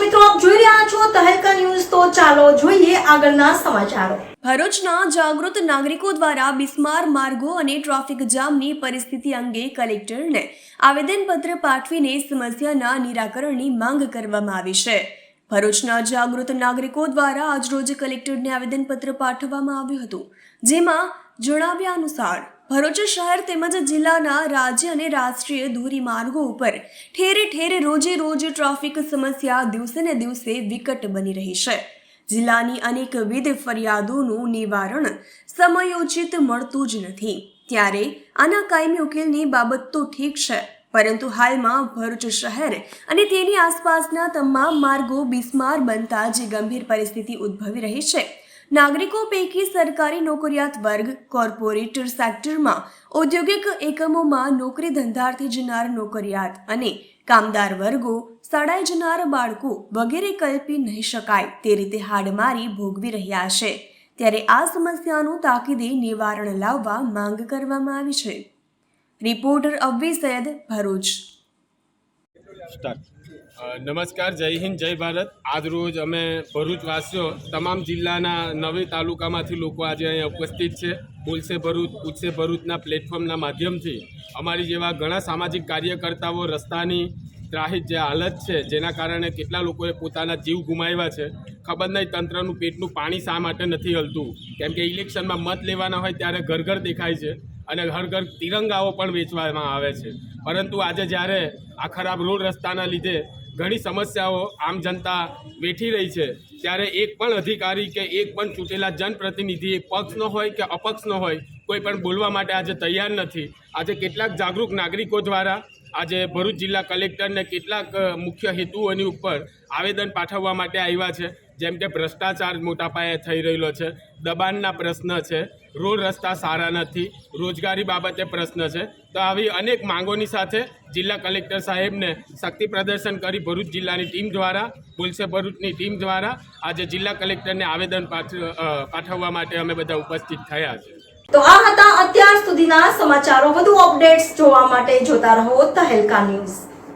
મિત્રો, આપ જોઈ રહ્યા છો તહેલકા ન્યૂઝ. તો ચાલો જોઈએ આગળના સમાચારો. ભરૂચના જાગૃત નાગરિકો દ્વારા બિસ્માર માર્ગો અને ટ્રાફિક જામની પરિસ્થિતિ અંગે કલેક્ટરને આવેદનપત્ર પાઠવીને સમસ્યાના નિરાકરણની માંગ કરવામાં આવી છે. ભરૂચના જાગૃત નાગરિકો દ્વારા આજરોજ કલેક્ટરને આવેદનપત્ર પાઠવવામાં આવ્યું હતું, જેમાં જણાવ્યા અનુસાર ભરૂચ શહેર તેમજ જિલ્લાના રાજ્ય અને રાષ્ટ્રીય ધોરીમાર્ગો ઉપર ઠેરે ઠેરે રોજે રોજ ટ્રાફિક સમસ્યા દિવસે ને દિવસે વિકટ બની રહી છે. જિલ્લાની અનેકવિધ ફરિયાદોનું નિવારણ સમયોચિત મળતું જ નથી. ત્યારે આના કાયમી ઉકેલની બાબત તો ઠીક છે, પરંતુ હાલમાં ભરૂચ શહેર અને તેની આસપાસના તમામ માર્ગો બિસ્માર બનતા જે ગંભીર પરિસ્થિતિ ઉદ્ભવી રહી છે. નાગરિકો પૈકી સરકારી નોકરિયાત વર્ગ કોર્પોરેટ સેક્ટરમાં ઔદ્યોગિક એકમોમાં નોકરી ધંધાર્થી જનાર નોકરિયાત અને કામદાર વર્ગો, શાળાએ જનાર બાળકો વગેરે કલ્પી નહીં શકાય તે રીતે હાડમારી ભોગવી રહ્યા છે. ત્યારે આ સમસ્યાનું તાકીદે નિવારણ લાવવા માંગ કરવામાં આવી છે. રિપોર્ટર અવ્વી સૈયદ ભરૂચ. સ્ટાર્ટ. નમસ્કાર, જય હિન્દ, જય ભારત. આજ રોજ અમે ભરૂચ વાસીઓ તમામ જિલ્લાના નવે તાલુકામાંથી લોકો આજે અહીંયા ઉપસ્થિત છે. બોલશે ભરૂચ, પૂછશે ભરૂચના પ્લેટફોર્મના માધ્યમથી. અમારી જેવા ઘણા સામાજિક કાર્યકર્તાઓ રસ્તાની ત્રાહિત જે હાલત છે, જેના કારણે કેટલા લોકોએ પોતાના જીવ ગુમાવ્યા છે, ખબર નહીં તંત્રનું પેટનું પાણી શા માટે નથી હલતું. કેમ કે ઇલેક્શનમાં મત લેવાના હોય ત્યારે ઘર ઘર દેખાય છે અને ઘર ઘર તિરંગાઓ પણ વેચવામાં આવે છે. પરંતુ આજે જ્યારે આ ખરાબ રોડ રસ્તાના લીધે ઘણી સમસ્યાઓ આમ જનતા વેઠી રહી છે. ત્યારે એક પણ અધિકારી કે એક પણ ચૂંટેલા જનપ્રતિનિધિ પક્ષનો હોય કે અપક્ષનો હોય, કોઈ પણ બોલવા માટે આજે તૈયાર નથી. આજે કેટલાક જાગૃત નાગરિકો દ્વારા આજે ભરૂચ જિલ્લા કલેક્ટરને કેટલાક મુખ્ય હેતુઓની ઉપર આવેદન પાઠવવા માટે આવ્યા છે. જેમ કે ભ્રષ્ટાચાર મોટા પાયે થઈ રહેલો છે, દબાણના પ્રશ્ન છે રોડ રસ્તા સારા નથી, રોજગારી બાબતે પ્રશ્ન છે. તો આવી અનેક માંગોની સાથે જિલ્લા કલેક્ટર સાહેબને શક્તિ પ્રદર્શન કરી ભરૂચ જિલ્લાની ટીમ દ્વારા પોલીસે ભરૂચની ટીમ દ્વારા, આજે જિલ્લા કલેક્ટરને આવેદન પાઠ પાઠવવા માટે અમે બધા ઉપસ્થિત થયા છે. તો આ હતા અત્યાર સુધીના સમાચારો. વધુ અપડેટ્સ જોવા માટે જોતા રહો તહેલકા ન્યૂઝ.